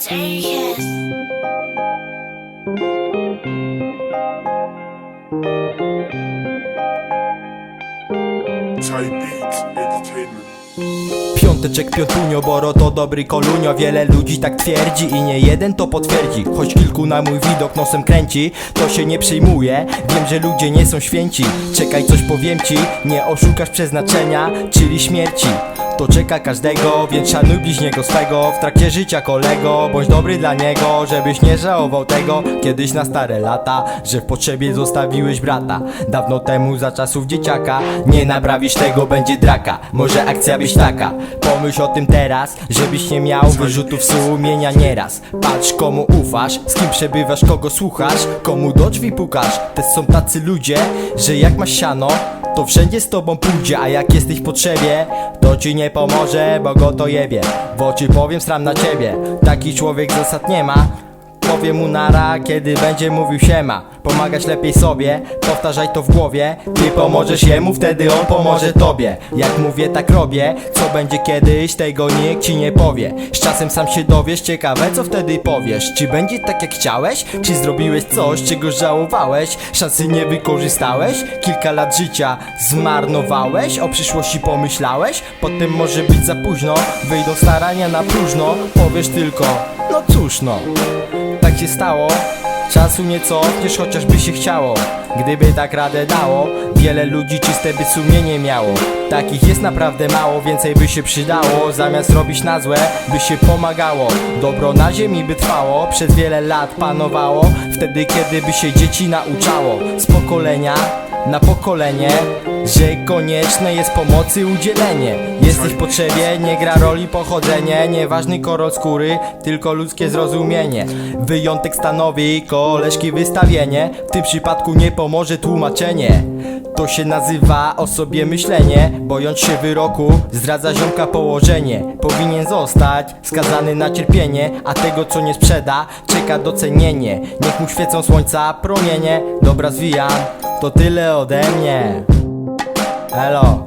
Take it. Beats Entertainment. Piąteczek piątunio, boro to dobry kolunio. Wiele ludzi tak twierdzi i nie jeden to potwierdzi. Choć kilku na mój widok nosem kręci To się nie przejmuje, wiem, że ludzie nie są święci. Czekaj, coś powiem ci, nie oszukasz przeznaczenia Czyli śmierci to czeka każdego, więc szanuj bliźniego swego. W trakcie życia kolego, bądź dobry dla niego Żebyś nie żałował tego. Kiedyś na stare lata Że w potrzebie zostawiłeś brata. Dawno temu za czasów dzieciaka Nie naprawisz tego, będzie draka. Może akcja być taka. Pomyśl o tym teraz, żebyś nie miał wyrzutów sumienia nieraz. Patrz komu ufasz, z kim przebywasz, kogo słuchasz Komu do drzwi pukasz. Też są tacy ludzie, że jak masz siano to wszędzie z tobą pójdzie, a jak jesteś w potrzebie To ci nie pomoże, bo go to jebie. W oczy powiem sram na ciebie. Taki człowiek zasad nie ma Powie mu nara, kiedy będzie mówił siema Pomagać lepiej sobie, powtarzaj to w głowie Ty pomożesz jemu, wtedy on pomoże tobie Jak mówię, tak robię Co będzie kiedyś, tego nikt ci nie powie Z czasem sam się dowiesz, ciekawe co wtedy powiesz Czy będzie tak jak chciałeś? Czy zrobiłeś coś, czego żałowałeś? Szansy nie wykorzystałeś? Kilka lat życia zmarnowałeś? O przyszłości pomyślałeś? Potem może być za późno Wyjdą starania na próżno Powiesz tylko, no cóż no się stało? Czasu nie cofniesz, chociażby się chciało. Gdyby tak radę dało Wiele ludzi czyste by sumienie miało. Takich jest naprawdę mało, więcej by się przydało. Zamiast robić na złe, by się pomagało. Dobro na ziemi by trwało, przez wiele lat panowało. Wtedy kiedy by się dzieci nauczało. Z pokolenia na pokolenie Że konieczne jest pomocy udzielenie. Jesteś w potrzebie, nie gra roli pochodzenie. Nieważny kolor skóry, tylko ludzkie zrozumienie. Wyjątek stanowi koleżki wystawienie. W tym przypadku nie pomoże tłumaczenie. To się nazywa o sobie myślenie. Bojąc się wyroku, zdradza ziomka położenie. Powinien zostać skazany na cierpienie A tego co nie sprzeda, czeka docenienie. Niech mu świecą słońca promienie. Dobra zwijam, to tyle ode mnie Elo.